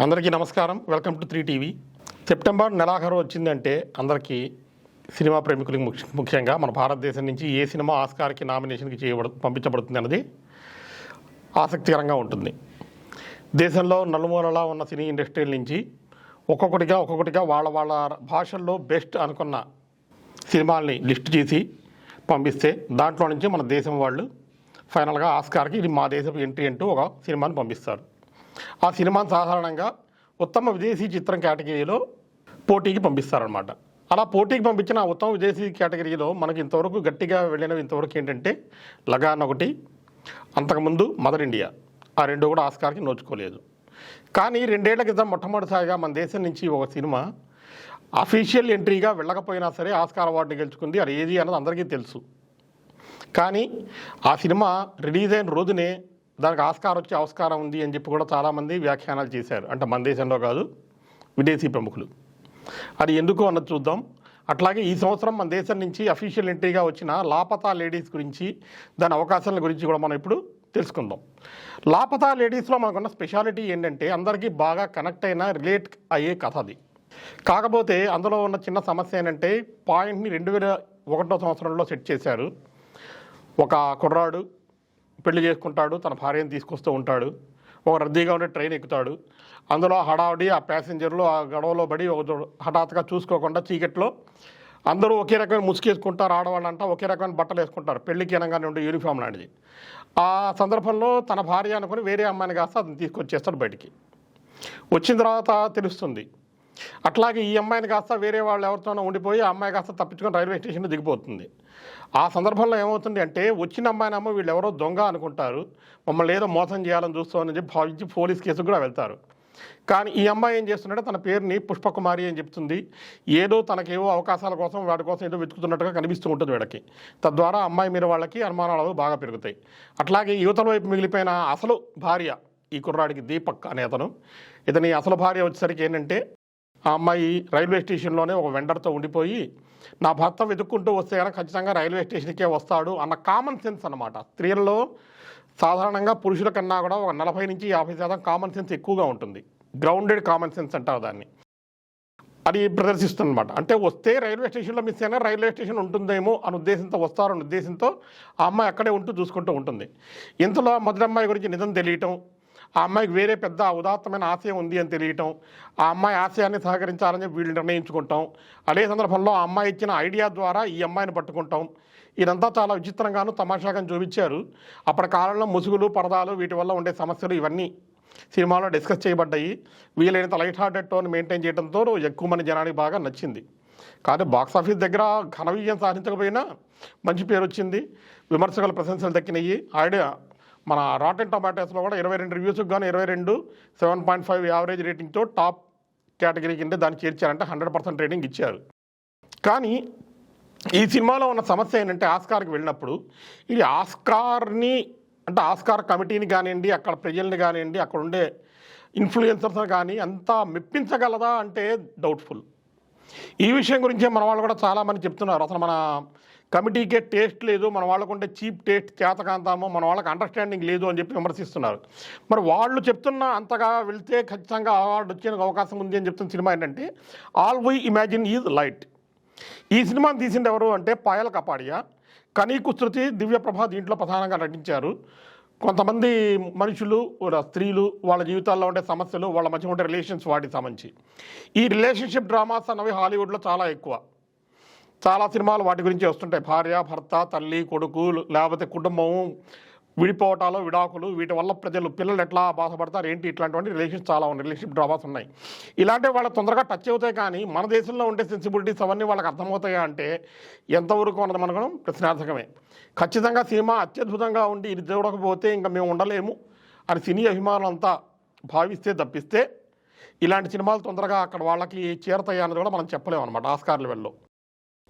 అందరికీ నమస్కారం. Welcome to three TV. September నెలాఖరు వచ్చిందంటే అందరికీ సినిమా ప్రేమికులకు ముఖ్య- ముఖ్యంగా మన భారతదేశం నుంచి ఏ సినిమా ఆస్కార్కి నామినేషన్కి చేయబడు పంపించబడుతుంది అన్నది ఆసక్తికరంగా ఉంటుంది. దేశంలో నలుమూలలా ఉన్న సినీ ఇండస్ట్రీల నుంచి ఒక్కొక్కటిగా ఒక్కొక్కటిగా వాళ్ళ వాళ్ళ భాషల్లో బెస్ట్ అనుకున్న సినిమాల్ని లిస్ట్ చేసి పంపిస్తే దాంట్లో నుంచి మన దేశం వాళ్ళు ఫైనల్గా ఆస్కార్కి ఇది మా దేశపు ఎంట్రీ అంటూ ఒక సినిమాని పంపిస్తారు. ఆ సినిమాని సాధారణంగా ఉత్తమ విదేశీ చిత్రం కేటగిరీలో పోటీకి పంపిస్తారనమాట అలా పోటీకి పంపించిన ఆ ఉత్తమ విదేశీ కేటగిరీలో మనకి ఇంతవరకు గట్టిగా వెళ్ళినవి ఇంతవరకు ఏంటంటే లగాన్ ఒకటి అంతకుముందు మదర్ ఇండియా. ఆ రెండు కూడా ఆస్కార్కి నోచుకోలేదు. కానీ రెండేళ్ళ క్రితం మొట్టమొదటిసారిగా మన దేశం నుంచి ఒక సినిమా అఫీషియల్ ఎంట్రీగా వెళ్ళకపోయినా సరే ఆస్కార్ అవార్డు గెలుచుకుంది. అది ఏది అన్నది అందరికీ తెలుసు. కానీ ఆ సినిమా రిలీజ్ అయిన రోజునే దానికి ఆస్కారం వచ్చే ఆస్కారం ఉంది అని చెప్పి కూడా చాలామంది వ్యాఖ్యానాలు చేశారు. అంటే మన దేశంలో కాదు విదేశీ ప్రముఖులు. అది ఎందుకు అన్నది చూద్దాం. అట్లాగే ఈ సంవత్సరం మన దేశం నుంచి అఫీషియల్ ఎంట్రీగా వచ్చిన లాపతా లేడీస్ గురించి దాని అవకాశాల గురించి కూడా మనం ఇప్పుడు తెలుసుకుందాం. లాపతా లేడీస్లో మనకున్న స్పెషాలిటీ ఏంటంటే అందరికీ బాగా కనెక్ట్ అయిన రిలేట్ అయ్యే కథ అది. కాకపోతే అందులో ఉన్న చిన్న సమస్య ఏంటంటే పాయింట్ని రెండు వేల ఒకటో సంవత్సరంలో సెట్ చేశారు ఒక కుర్రాడు. పెళ్ళి చేసుకుంటాడు తన భార్యను తీసుకొస్తూ ఉంటాడు ఒక రద్దీగా ఉండే ట్రైన్ ఎక్కుతాడు. అందులో హడావుడి ఆ ప్యాసింజర్లు ఆ గొడవలో పడి ఒక హఠాత్తుగా చూసుకోకుండా చీకట్లో అందరూ ఒకే రకమైన ముసుకేసుకుంటారు ఆడవాళ్ళంతా ఒకే రకమైన బట్టలు వేసుకుంటారు పెళ్ళికి అనగానే ఉండే యూనిఫామ్ లాంటిది. ఆ సందర్భంలో తన భార్య అనుకుని వేరే అమ్మాయిని కాస్త అతను తీసుకొచ్చేస్తాడు బయటికి. వచ్చిన తర్వాత తెలుస్తుంది అట్లాగే ఈ అమ్మాయిని కాస్త వేరే వాళ్ళు ఎవరితోనో ఉండిపోయి ఆ అమ్మాయి కాస్త తప్పించుకొని రైల్వే స్టేషన్లో దిగిపోతుంది. ఆ సందర్భంలో ఏమవుతుంది అంటే వచ్చిన అమ్మాయిని అమ్మ వీళ్ళు ఎవరో దొంగ అనుకుంటారు. మమ్మల్ని ఏదో మోసం చేయాలని చూస్తామని చెప్పి భావించి పోలీస్ కేసుకు కూడా వెళ్తారు. కానీ ఈ అమ్మాయి ఏం చేస్తున్నాడో తన పేరుని పుష్పకుమారి అని చెప్తుంది. ఏదో తనకేవో అవకాశాల కోసం వాడి కోసం ఏదో వెతుకుతున్నట్టుగా కనిపిస్తూ ఉంటుంది వీళ్ళకి. తద్వారా అమ్మాయి మీద వాళ్ళకి అనుమానాలు బాగా పెరుగుతాయి. అట్లాగే యువతల వైపు మిగిలిపోయిన అసలు భార్య ఈ కుర్రాడికి దీపక్ అనే అతను. ఇతని అసలు భార్య వచ్చేసరికి ఏంటంటే ఆ అమ్మాయి రైల్వే స్టేషన్లోనే ఒక వెండర్తో ఉండిపోయి నా భర్త వెతుక్కుంటూ వస్తే కనుక ఖచ్చితంగా రైల్వే స్టేషన్కే వస్తాడు అన్న కామన్ సెన్స్ అనమాట స్త్రీలలో సాధారణంగా పురుషుల కన్నా కూడా ఒక నలభై నుంచి యాభై శాతం కామన్ సెన్స్ ఎక్కువగా ఉంటుంది. గ్రౌండెడ్ కామన్ సెన్స్ అంటారు దాన్ని. అది ప్రదర్శిస్తుందన్నమాట. అంటే వస్తే రైల్వే స్టేషన్లో మిస్ అయినా రైల్వే స్టేషన్ ఉంటుందేమో అని ఉద్దేశంతో వస్తారన్న ఉద్దేశంతో ఆ అమ్మాయి అక్కడే ఉంటూ చూసుకుంటూ ఉంటుంది. ఇంతలో మొదటి అమ్మాయి గురించి నిజం తెలియటం ఆ అమ్మాయికి వేరే పెద్ద ఉదాత్తమైన ఆశయం ఉంది అని తెలియటం ఆ అమ్మాయి ఆశయాన్ని సహకరించాలని వీళ్ళు నిర్ణయించుకుంటాం. అదే సందర్భంలో ఆ అమ్మాయి ఇచ్చిన ఐడియా ద్వారా ఈ అమ్మాయిని పట్టుకుంటాం. ఇదంతా చాలా విచిత్రంగాను తమాషాగా చూపించారు. అప్పటి కాలంలో ముసుగులు పరదాలు వీటి వల్ల ఉండే సమస్యలు ఇవన్నీ సినిమాలో డిస్కస్ చేయబడ్డాయి. వీలైనంత లైట్ హార్టెడ్ టోన్ మెయింటైన్ చేయడంతో ఎక్కువ మంది జనానికి బాగా నచ్చింది. కానీ బాక్స్ ఆఫీస్ దగ్గర ఘన విజయం సాధించకపోయినా మంచి పేరు వచ్చింది. విమర్శకుల ప్రశంసలు దక్కినాయి. ఐడియా మన రాటెన్ టొమాటోస్లో కూడా ఇరవై రెండు రివ్యూస్కి కానీ ఇరవై రెండు సెవెన్ పాయింట్ ఫైవ్ యావరేజ్ రేటింగ్తో టాప్ కేటగిరీ కింద దాన్ని చేర్చారంటే హండ్రెడ్ పర్సెంట్ రేటింగ్ ఇచ్చారు. కానీ ఈ సినిమాలో ఉన్న సమస్య ఏంటంటే ఆస్కార్కి వెళ్ళినప్పుడు ఇది ఆస్కార్ని అంటే ఆస్కార్ కమిటీని కానివ్వండి అక్కడ ప్రజల్ని కానివ్వండి అక్కడ ఉండే ఇన్ఫ్లుయెన్సర్స్ కానీ అంతా మెప్పించగలదా అంటే డౌట్ఫుల్ ఈ విషయం గురించి మన వాళ్ళు కూడా చాలామంది చెప్తున్నారు. అసలు మన కమిటీకే టేస్ట్ లేదు మన వాళ్ళకు ఉండే చీప్ టేస్ట్ చేతకాంతామో మన వాళ్ళకి అండర్స్టాండింగ్ లేదు అని చెప్పి విమర్శిస్తున్నారు. మరి వాళ్ళు చెప్తున్న అంతగా వెళ్తే ఖచ్చితంగా అవార్డు వచ్చే అవకాశం ఉంది అని చెప్తున్న సినిమా ఏంటంటే all we imagine is light ఈ సినిమాని తీసింది ఎవరు అంటే పాయల్ కపాడియా. కనీకు శృతి దివ్యప్రభ దీంట్లో ప్రధానంగా నటించారు. కొంతమంది మనుషులు స్త్రీలు వాళ్ళ జీవితాల్లో ఉండే సమస్యలు వాళ్ళ మధ్య ఉండే రిలేషన్స్ వాటికి సంబంధించి. ఈ రిలేషన్షిప్ డ్రామాస్ అన్నవి హాలీవుడ్లో చాలా ఎక్కువ. చాలా సినిమాలు వాటి గురించి వస్తుంటాయి. భార్య భర్త తల్లి కొడుకు లేకపోతే కుటుంబం విడిపోవటాలు విడాకులు వీటి వల్ల ప్రజలు పిల్లలు ఎట్లా బాధపడతారు ఏంటి ఇట్లాంటివన్నీ రిలేషన్స్ చాలా ఉన్నాయి. రిలేషన్షిప్ డ్రామాస్ ఉన్నాయి. ఇలాంటివి వాళ్ళు తొందరగా టచ్ అవుతాయి కానీ మన దేశంలో ఉండే సెన్సిబిలిటీస్ అవన్నీ వాళ్ళకి అర్థమవుతాయా అంటే ఎంతవరకు ఉన్నది మనకు ప్రశ్నార్థకమే. ఖచ్చితంగా సినిమా అత్యద్భుతంగా ఉండి ఇది చూడకపోతే ఇంకా మేము ఉండలేము అని సినీ అభిమానులంతా భావిస్తే తప్పిస్తే ఇలాంటి సినిమాలు తొందరగా అక్కడ వాళ్ళకి చేరతాయి అన్నది కూడా మనం చెప్పలేము అనమాట ఆస్కార్ లెవెల్లో.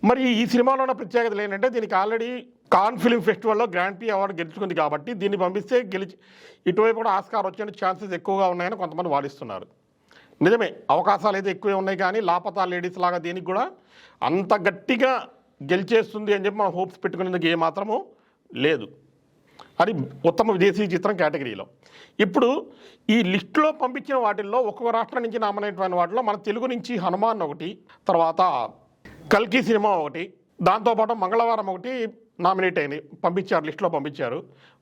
మరి ఈ సినిమాలో ఉన్న ప్రత్యేకతలు ఏంటంటే దీనికి ఆల్రెడీ కాన్ ఫిలిం ఫెస్టివల్లో గ్రాండ్ పీ అవార్డు గెలుచుకుంది కాబట్టి దీన్ని పంపిస్తే గెలిచి ఇటువైపు కూడా ఆస్కార్ వచ్చే ఛాన్సెస్ ఎక్కువగా ఉన్నాయని కొంతమంది వాదిస్తున్నారు. నిజమే అవకాశాలు అయితే ఎక్కువే ఉన్నాయి కానీ లాపతా లేడీస్ లాగా దీనికి కూడా అంత గట్టిగా గెలిచేస్తుంది అని చెప్పి మనం హోప్స్ పెట్టుకునేందుకు ఏమాత్రము లేదు. అది ఉత్తమ విదేశీ చిత్రం కేటగిరీలో. ఇప్పుడు ఈ లిస్టులో పంపించిన వాటిల్లో ఒక్కొక్క రాష్ట్రం నుంచి నామినేట్ వాటిలో మన తెలుగు నుంచి హనుమాన్ ఒకటి తర్వాత కల్కి సినిమా ఒకటి దాంతోపాటు మంగళవారం ఒకటి నామినేట్ అయినాయి పంపించారు లిస్టులో పంపించారు.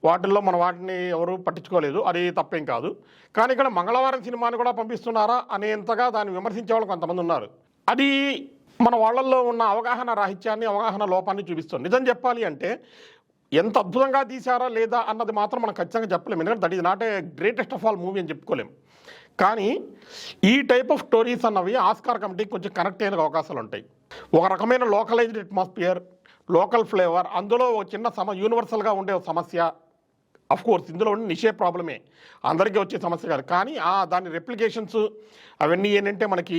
వాటిల్లో మన వాటిని ఎవరు పట్టించుకోలేదు అది తప్పేం కాదు. కానీ ఇక్కడ మంగళవారం సినిమాని కూడా పంపిస్తున్నారా అనేంతగా దాన్ని విమర్శించే వాళ్ళు కొంతమంది ఉన్నారు. అది మన వాళ్ళల్లో ఉన్న అవగాహన రాహిత్యాన్ని అవగాహన లోపాన్ని చూపిస్తుంది. నిజం చెప్పాలి అంటే ఎంత అద్భుతంగా తీశారా లేదా అన్నది మాత్రం మనం ఖచ్చితంగా చెప్పలేము ఎందుకంటే that is not a greatest of all movie అని చెప్పుకోలేము కానీ ఈ టైప్ ఆఫ్ స్టోరీస్ అన్నవి ఆస్కార్ కమిటీకి కొంచెం కనెక్ట్ అయ్యే అవకాశాలు ఉంటాయి. ఒక రకమైన లోకలైజ్డ్ అట్మాస్ఫియర్ లోకల్ ఫ్లేవర్ అందులో ఒక చిన్న సమ యూనివర్సల్గా ఉండే ఒక సమస్య. కోర్స్ ఇందులో ఉన్న నిషే ప్రాబ్లమే అందరికీ వచ్చే సమస్య కాదు. కానీ ఆ దాని రెప్లికేషన్స్ అవన్నీ ఏంటంటే మనకి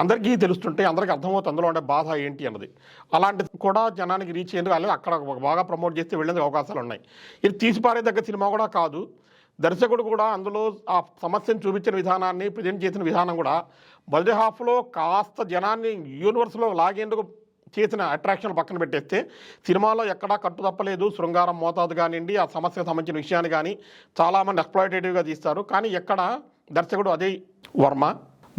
అందరికీ తెలుస్తుంటే అందరికీ అర్థమవుతుంది అందులో ఉండే బాధ ఏంటి అన్నది. అలాంటిది కూడా జనానికి రీచ్ అయ్యేందుకు అలాగే అక్కడ బాగా ప్రమోట్ చేస్తే వెళ్ళేందుకు అవకాశాలు ఉన్నాయి. ఇది తీసిపారేదగ్గ సినిమా కూడా కాదు. దర్శకుడు కూడా అందులో ఆ సమస్యను చూపించిన విధానాన్ని ప్రజెంట్ చేసిన విధానం కూడా మొదటి హాఫ్లో కాస్త జనాన్ని యూనివర్స్లో లాగేందుకు చేసిన అట్రాక్షన్ పక్కన పెట్టేస్తే సినిమాలో ఎక్కడా కట్టు తప్పలేదు. శృంగారం మోతాదు కానివ్వండి ఆ సమస్యకు సంబంధించిన విషయాన్ని కానీ చాలామంది ఎక్స్ప్లాయిటేటివ్గా తీస్తారు. కానీ ఎక్కడ దర్శకుడు అజయ్ వర్మ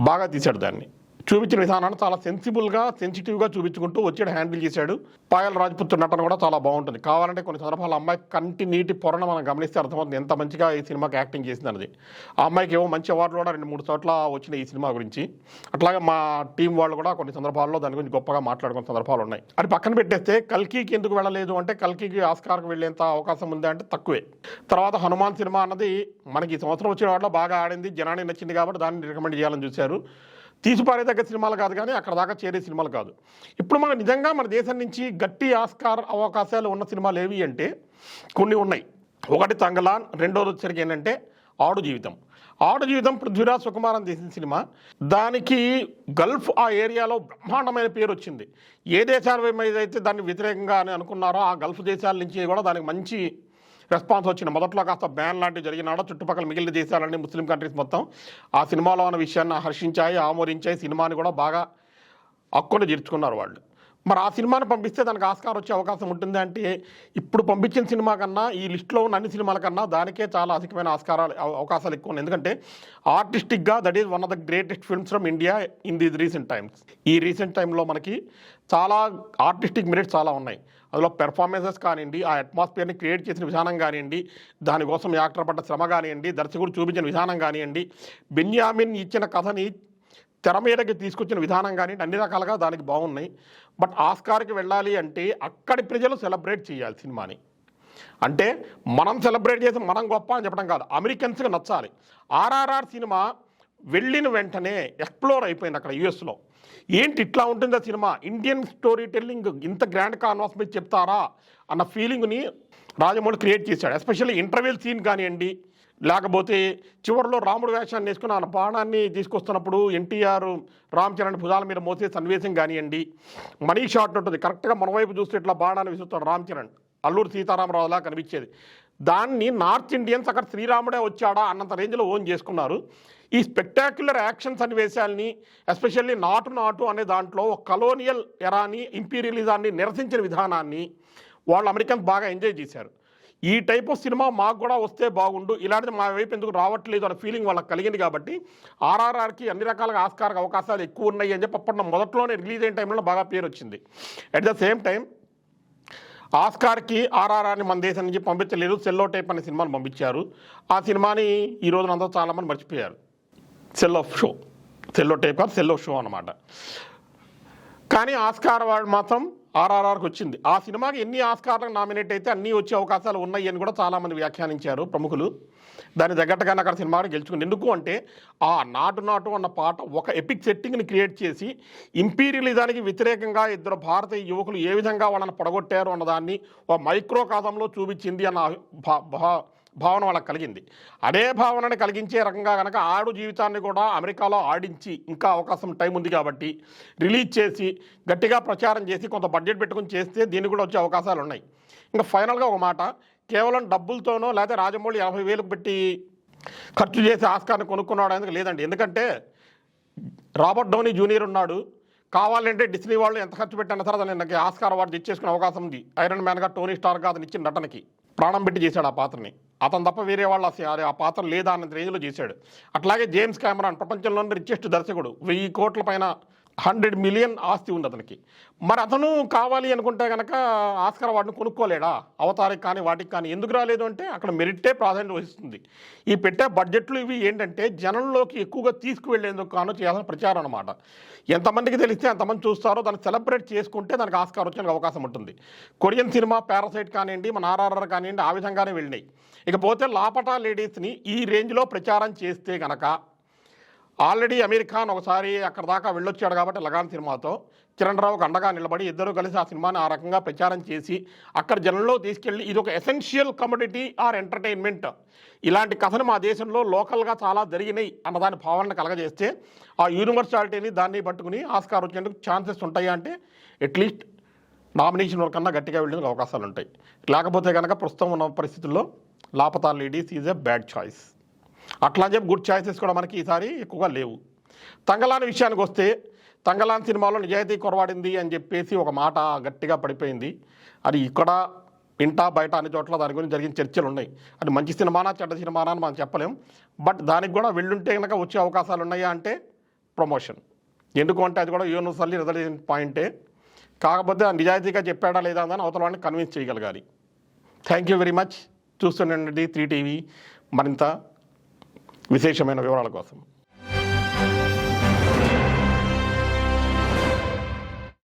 బాగా తీశాడు దాన్ని. చూపించిన విధానాన్ని చాలా సెన్సిబుల్గా సెన్సిటివ్గా చూపించుకుంటూ వచ్చాడు హ్యాండిల్ చేశాడు. పాయల్ రాజ్పుత్ నటన కూడా చాలా బాగుంటుంది. కావాలంటే కొన్ని సందర్భాలు అమ్మాయి కంటి నీటి పొరను మనం గమనిస్తే అర్థమవుతుంది ఎంత మంచిగా ఈ సినిమాకి యాక్టింగ్ చేసింది అన్నది ఆ అమ్మాయికి ఏమో మంచి అవార్డులు కూడా రెండు మూడు చోట్ల వచ్చిన ఈ సినిమా గురించి. అట్లాగే మా టీం వాళ్ళు కూడా కొన్ని సందర్భాల్లో దాని గురించి గొప్పగా మాట్లాడుకున్న సందర్భాలు ఉన్నాయి. అది పక్కన పెట్టేస్తే కల్కీకి ఎందుకు వెళ్ళలేదు అంటే కల్కీకి ఆస్కార్కి వెళ్ళేంత అవకాశం ఉంది అంటే తక్కువే. తర్వాత హనుమాన్ సినిమా అన్నది మనకి ఈ సంవత్సరం వచ్చిన వాటిలో బాగా ఆడింది. జనానికి నచ్చింది కాబట్టి దాన్ని రికమెండ్ చేయాలని చూశారు. తీసిపారేదగ్గ సినిమాలు కాదు కానీ అక్కడ దాకా చేరే సినిమాలు కాదు. ఇప్పుడు మన నిజంగా మన దేశం నుంచి గట్టి ఆస్కార్ అవకాశాలు ఉన్న సినిమాలు ఏవి అంటే కొన్ని ఉన్నాయి. ఒకటి తంగలాన్ రెండోది వచ్చరికి ఏంటంటే ఆడు జీవితం. ఆడు జీవితం పృథ్వీరాజ్ సుకుమారన్ తీసిన సినిమా. దానికి గల్ఫ్ ఆ ఏరియాలో బ్రహ్మాండమైన పేరు వచ్చింది. ఏ దేశాల మీద అయితే దాన్ని వ్యతిరేకంగా అని అనుకున్నారో ఆ గల్ఫ్ దేశాల నుంచి కూడా దానికి మంచి రెస్పాన్స్ వచ్చింది మొదట్లో కాస్త బ్యాన్ లాంటివి జరిగినాడో చుట్టుపక్కల మిగిలిన దేశాలన్నీ ముస్లిం కంట్రీస్ మొత్తం ఆ సినిమాలో ఉన్న విషయాన్ని హర్షించాయి ఆమోదించాయి సినిమాని కూడా బాగా హక్కుని తీర్చుకున్నారు వాళ్ళు. మరి ఆ సినిమాని పంపిస్తే దానికి ఆస్కార్ వచ్చే అవకాశం ఉంటుంది అంటే ఇప్పుడు పంపించిన సినిమా కన్నా ఈ లిస్ట్లో ఉన్న అన్ని సినిమాల కన్నా దానికే చాలా అధికమైన ఆస్కారాలు అవకాశాలు ఎక్కువ ఉన్నాయి. ఎందుకంటే ఆర్టిస్టిక్గా that is one of the greatest films from India in these recent times. ఈ రీసెంట్ టైంలో మనకి చాలా ఆర్టిస్టిక్ మెరిట్స్ చాలా ఉన్నాయి. అందులో పెర్ఫార్మెన్సెస్ కానివ్వండి ఆ అట్మాస్ఫియర్ని క్రియేట్ చేసిన విధానం కానివ్వండి దానికోసం యాక్టర్ పడ్డ శ్రమ కానివ్వండి దర్శకుడు చూపించిన విధానం కానివ్వండి బెన్యామిన్ ఇచ్చిన కథని తెర మీదకి తీసుకొచ్చిన విధానం కానీ అన్ని రకాలుగా దానికి బాగున్నాయి. బట్ ఆస్కార్కి వెళ్ళాలి అంటే అక్కడి ప్రజలు సెలబ్రేట్ చేయాలి సినిమాని. అంటే మనం సెలబ్రేట్ చేసి మనం గొప్ప అని చెప్పడం కాదు. అమెరికన్స్కి నచ్చాలి. ఆర్ఆర్ఆర్ సినిమా వెళ్ళిన వెంటనే ఎక్స్ప్లోర్ అయిపోయింది అక్కడ యుఎస్లో. ఏంటి ఇట్లా ఉంటుందా సినిమా? ఇండియన్ స్టోరీ టెల్లింగ్ ఇంత గ్రాండ్ కాన్వాస్ మీద చెప్తారా? అన్న ఫీలింగ్ని రాజమౌళి క్రియేట్ చేశాడు. ఎస్పెషల్లీ ఇంటర్వెల్ సీన్ కానివ్వండి లేకపోతే చివరిలో రాముడు వేషాన్ని వేసుకుని ఆయన బాణాన్ని తీసుకొస్తున్నప్పుడు ఎన్టీఆర్ రామ్ చరణ్ భుజాల మీద మోసే సన్నివేశం కానివ్వండి మనీ షాట్ ఉంటుంది. కరెక్ట్గా మన వైపు చూస్తే ఇట్లా బాణాన్ని విసురుతాడు రామ్ చరణ్. అల్లూరు సీతారామరావులా కనిపించేది. దాన్ని నార్త్ ఇండియన్స్ అక్కడ శ్రీరాముడే వచ్చాడా అన్నంత రేంజ్లో ఓన్ చేసుకున్నారు. ఈ స్పెక్టాక్యులర్ యాక్షన్ సన్నివేశాలని ఎస్పెషల్లీ నాటు నాటు అనే దాంట్లో ఒక కలోనియల్ ఎరాని ఇంపీరియలిజాన్ని నిరసించిన విధానాన్ని వాళ్ళు అమెరికన్స్ బాగా ఎంజాయ్ చేశారు. ఈ టైప్ ఆఫ్ సినిమా మాకు కూడా వస్తే బాగుండు. ఇలాంటిది మా వైపు ఎందుకు రావట్లేదు అనే ఫీలింగ్ వాళ్ళకి కలిగింది కాబట్టి ఆర్ఆర్ఆర్కి అన్ని రకాలుగా ఆస్కార అవకాశాలు ఎక్కువ ఉన్నాయి అని చెప్పి అప్పట్లో మొదట్లోనే రిలీజ్ అయిన టైంలో బాగా పేరు వచ్చింది. అట్ ద సేమ్ టైం ఆస్కార్కి ఆర్ఆర్ఆర్ని మన దేశం నుంచి పంపించలేదు. సెల్లో టైప్ అనే సినిమాని పంపించారు. ఆ సినిమాని ఈ రోజున అందరూ చాలామంది మర్చిపోయారు. సెల్ ఆఫ్ షో సెల్లో టైప్ కాదు సెల్లో షో అనమాట కానీ ఆస్కార్ అవార్డు మాత్రం ఆర్ఆర్ఆర్కి వచ్చింది. ఆ సినిమాకి ఎన్ని ఆస్కార్లకు నామినేట్ అయితే అన్నీ వచ్చే అవకాశాలు ఉన్నాయి అని కూడా చాలామంది వ్యాఖ్యానించారు ప్రముఖులు. దాని తగ్గట్టుగానే అక్కడ సినిమా గెలుచుకుంది. ఎందుకు అంటే ఆ నాటు నాటు అన్న పాట ఒక ఎపిక్ సెట్టింగ్ని క్రియేట్ చేసి ఇంపీరియలిజానికి వ్యతిరేకంగా ఇద్దరు భారతీయ యువకులు ఏ విధంగా వాళ్ళని పడగొట్టారు అన్నదాన్ని ఒక మైక్రో కాదంలో చూపించింది అన్న భా- భా- భావన వాళ్ళకి కలిగింది. అదే భావనని కలిగించే రకంగా కనుక ఆడు జీవితాన్ని కూడా అమెరికాలో ఆడించి ఇంకా అవకాశం టైం ఉంది కాబట్టి రిలీజ్ చేసి గట్టిగా ప్రచారం చేసి కొంత బడ్జెట్ పెట్టుకుని చేస్తే దీనికి కూడా వచ్చే అవకాశాలు ఉన్నాయి. ఇంకా ఫైనల్గా ఒక మాట కేవలం డబ్బులతోనో లేకపోతే రాజమౌళి యాభై వేలకు పెట్టి ఖర్చు చేసి ఆస్కార్ని కొనుక్కున్నాడు అనేది లేదండి. ఎందుకంటే రాబర్ట్ డౌనీ జూనియర్ ఉన్నాడు. కావాలంటే డిస్నీ వాళ్ళు ఎంత ఖర్చు పెట్టినా సరే అతను నాకు ఆస్కార్ అవార్డు ఇచ్చేసుకునే అవకాశం ఉంది. ఐరన్ మ్యాన్గా టోనీ స్టార్గా అతను ఇచ్చిన నటనకి ప్రాణం పెట్టి చేశాడు ఆ పాత్రని. అతను తప్ప వేరే వాళ్ళు అసలు ఆ- ఆ పాత్ర లేదా అన్న రేంజ్లో చేశాడు. అట్లాగే జేమ్స్ కెమెరాన్ ప్రపంచంలోని రిచెస్ట్ దర్శకుడు. వెయ్యి కోట్ల పైన హండ్రెడ్ మిలియన్ ఆస్తి ఉంది అతనికి. మరి అతను కావాలి అనుకుంటే కనుక ఆస్కర్ వాటిని కొనుక్కోలేడా? అవతారికి కానీ వాటికి కానీ ఎందుకు రాలేదు అంటే అక్కడ మెరిట్టే ప్రాధాన్యత వహిస్తుంది. ఈ పెట్టే బడ్జెట్లు ఇవి ఏంటంటే జనంలోకి ఎక్కువగా తీసుకువెళ్ళేందుకు కాను చేయాల్సిన ప్రచారం అనమాట ఎంతమందికి తెలిస్తే అంతమంది చూస్తారో దాన్ని సెలబ్రేట్ చేసుకుంటే దానికి ఆస్కార్ వచ్చే అవకాశం ఉంటుంది. కొరియన్ సినిమా పారాసైట్ కానివ్వండి మన ఆర్ఆర్ఆర్ కానివ్వండి ఆ విధంగానే వెళ్ళినాయి. ఇకపోతే లాపటా లేడీస్ని ఈ రేంజ్లో ప్రచారం చేస్తే కనుక ఆల్రెడీ అమీర్ ఖాన్ ఒకసారి అక్కడ దాకా వెళ్ళొచ్చాడు కాబట్టి లగాన్ సినిమాతో. కిరణ్ రావుకు అండగా నిలబడి ఇద్దరు కలిసి ఆ సినిమాని ఆ రకంగా ప్రచారం చేసి అక్కడ జనంలో తీసుకెళ్ళి ఇది ఒక ఎసెన్షియల్ కమ్యూనిటీ ఆర్ ఎంటర్టైన్మెంట్ ఇలాంటి కథను మా దేశంలో లోకల్గా చాలా జరిగినాయి అన్నదాని భావన కలగజేస్తే ఆ యూనివర్సాలిటీని దాన్ని పట్టుకుని ఆస్కార్ వచ్చేందుకు ఛాన్సెస్ ఉంటాయా అంటే అట్లీస్ట్ నామినేషన్ వరకు కన్నా గట్టిగా వెళ్ళేందుకు అవకాశాలు ఉంటాయి. లేకపోతే కనుక ప్రస్తుతం ఉన్న పరిస్థితుల్లో Laapataa ladies is a bad choice అట్లా అని చెప్పి గుడ్ చాయిసెస్ కూడా మనకి ఈసారి ఎక్కువగా లేవు. తంగలాని విషయానికి వస్తే తంగలాన్ సినిమాలో నిజాయితీ కొరవాడింది అని చెప్పేసి ఒక మాట గట్టిగా పడిపోయింది. అది ఇక్కడ ఇంటా బయట అన్ని చోట్ల దాని గురించి జరిగిన చర్చలు ఉన్నాయి. అది మంచి సినిమానా చెడ్డ సినిమానా అని మనం చెప్పలేం. బట్ దానికి కూడా వెళ్ళుంటే కనుక వచ్చే అవకాశాలు ఉన్నాయా అంటే ప్రమోషన్. ఎందుకు అంటే అది కూడా యూనివర్సల్లీ రిజల్ట్ పాయింటే. కాకపోతే నిజాయితీగా చెప్పాడా లేదా అని అవతల వాడిని కన్విన్స్ చేయగలగాలి. థ్యాంక్ యూ వెరీ మచ్ చూస్తుండండి త్రీ టీవీ. మరింత విశేషమైన వివరాల కోసం.